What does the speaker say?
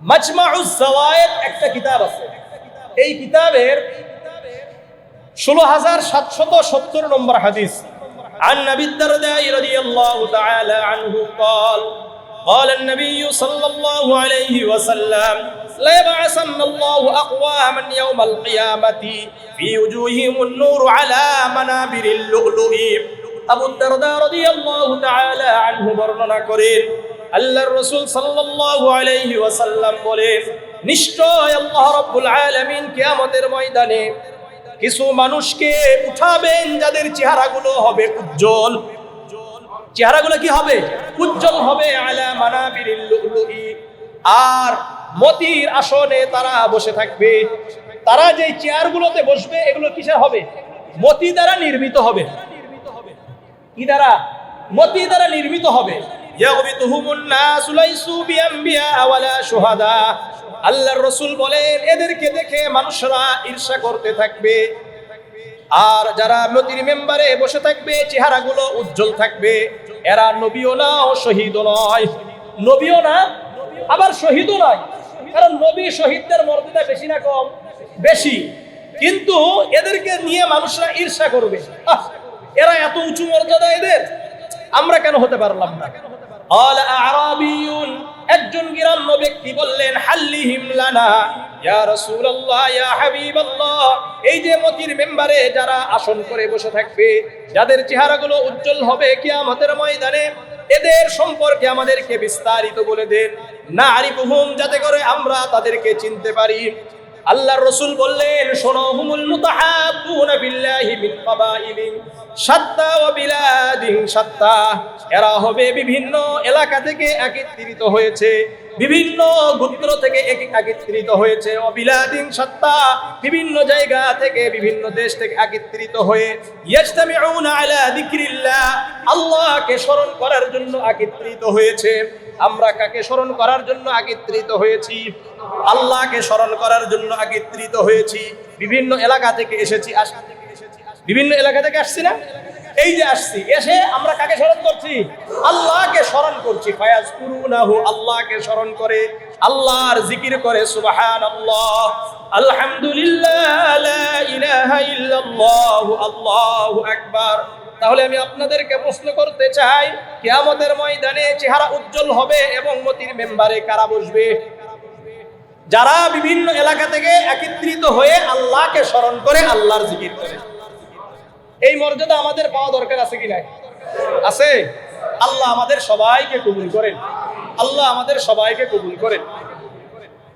মাজমাউজ জাওয়ায়েদ একটা কিতাব আছে এই কিতাবের ষোলো হাজার সাতশত সত্তর নম্বর হাদিস عن نبي الدرداء رضي الله تعالى عنه قال قال النبي صلى الله عليه وسلم لا يبعثن الله أقواما يوم القيامة في وجوههم النور على منابر اللؤلؤ أبو الدرداء رضي الله تعالى عنه বর্ণনা করেন আল্লাহর রসুল সাল্লাল্লাহু আলাইহি ওয়াসাল্লাম বলেন, নিশ্চয় আল্লাহ রাব্বুল আলামিন কিয়ামতের ময়দানে কিছু মানুষকে উঠাবেন যাদের চেহারাগুলো হবে উজ্জ্বল। চেহারাগুলো কি হবে? উজ্জ্বল হবে আলা মানাবিরিল লুলুই। আর মতির আসনে তারা বসে থাকবে। তারা যে চেয়ারগুলোতে বসবে, এগুলো কিসে হবে? মতি দ্বারা নির্মিত হবে। কি দ্বারা? মতি দ্বারা নির্মিত হবে। ইয়াগবিতুহুমুন নাসু লাইসু বিআমবিয়া ওয়ালা শুহাদা। আল্লাহর রাসূল বলেন, এদেরকে দেখে মানুষরা ঈর্ষা করতে থাকবে। আর যারা মতির মেম্বারে বসে থাকবে, চেহারাগুলো উজ্জ্বল থাকবে। এরা নবীও না ও শহীদও নয়। নবীও না, আবার শহীদও নয়। কারণ নবী শহীদদের মর্যাদা বেশি না কম? বেশি। কিন্তু এদেরকে নিয়ে মানুষরা ঈর্ষা করবে। এরা এত উঁচু মর্যাদা এদের? আমরা কেন হতে পারলাম না قال أعرابي একজন গ্রাম্য ব্যক্তি বললেন হাল্লিহিম লানা ইয়া রাসূলুল্লাহ ইয়া হাবিবাল্লাহ এই যে মতির মেম্বারে যারা আসন করে বসে থাকবে যাদের চেহারাগুলো উজ্জ্বল হবে কিয়ামতের ময়দানে এদের সম্পর্কে আমাদেরকে বিস্তারিত বলে দেন না আরিফুহুম যাতে করে আমরা তাদেরকে চিনতে পারি আল্লাহর রসুল বললেন শোনো হুমুল মুতাহাব্বুনা বিল্লাহি মিন কাবাইলিন সাত্তা ওয়া বিলাদিন সাত্তা। এরা হবে বিভিন্ন এলাকা থেকে একত্রিত হয়েছে। বিভিন্ন গোত্র থেকে এক- একত্রিত হয়েছে। ও বিলাদিন সাত্তা বিভিন্ন জায়গা থেকে বিভিন্ন দেশ থেকে একত্রিত হয়ে। ইয়াজতামিউনা আলা যিকরিল্লাহ। আল্লাহকে স্মরণ করার জন্য একত্রিত হয়েছে। আমরা কাকে স্মরণ করার জন্য একত্রিত হয়েছি? আল্লাহকে স্মরণ করার জন্য একত্রিত হয়েছি। বিভিন্ন এলাকা থেকে এসেছি। আস- বিভিন্ন এলাকা থেকে আসছি না? এই যে আসছি, এসে আমরা কাকে স্মরণ করছি? আল্লাহকে স্মরণ করছি। ফায়াজ কুরুনাহু আল্লাহকে স্মরণ করে, আল্লাহর জিকির করে সুবহান আল্লাহ আলহামদুলিল্লাহ আল্লাহু আকবার। তাহলে আমি আপনাদেরকে প্রশ্ন করতে চাই, কিয়ামতের ময়দানে চেহারা উজ্জ্বল হবে এবং মতির মেম্বারে কারা বসবে? যারা বিভিন্ন এলাকা থেকে একত্রিত হয়ে আল্লাহকে স্মরণ করে, আল্লাহর জিকির করে। এই মর্যাদা আমাদের পাওয়া দরকার আছে কি নাই? আছে। আল্লাহ আমাদের সবাইকে কবুল করেন। আল্লাহ আমাদের সবাইকে কবুল করেন।